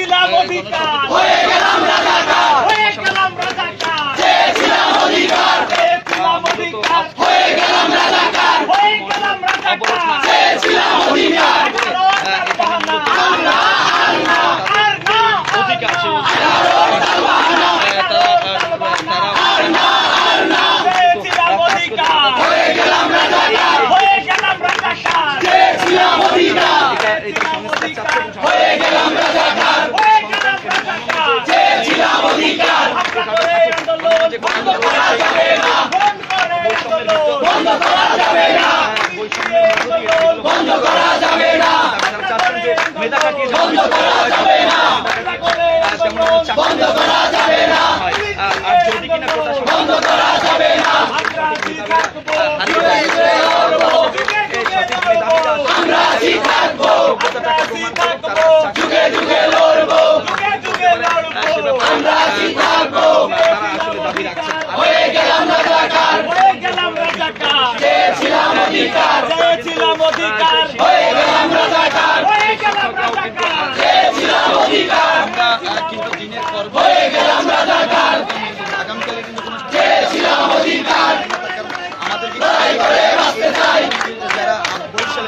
la música! বন্ধ করা যাবে না। বন্ধ করা যাবে না বন্ধ করা যাবে না বন্ধ অধিকার। চেয়েছিলাম অধিকার। হয়ে গেলাম রাজাকার হয়ে গেলাম রাজাকার চেয়েছিলাম অধিকার। হয়ে গেলাম রাজাকার আগামীকালে কিন্তু অধিকার। লড়াই করে বাঁচতে চাই।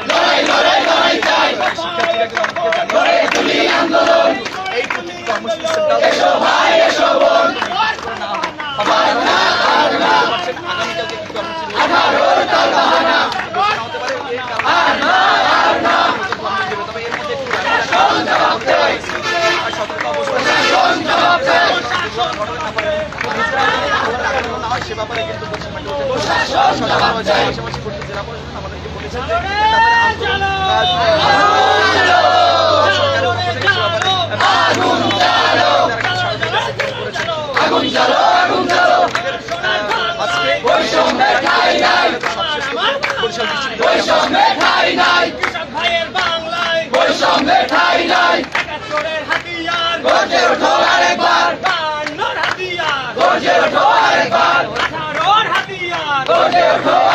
লড়াই লড়াই লড়াই চাই। শিক্ষার্থীরা কিন্তু আমাদেরকে এই কর্মসূচি পাশাপাশি করতে জেলা প্রশাসন আমাদেরকে বৈষম্যের ঠাই নাই বৈষম্যের ঠাই يا فؤاد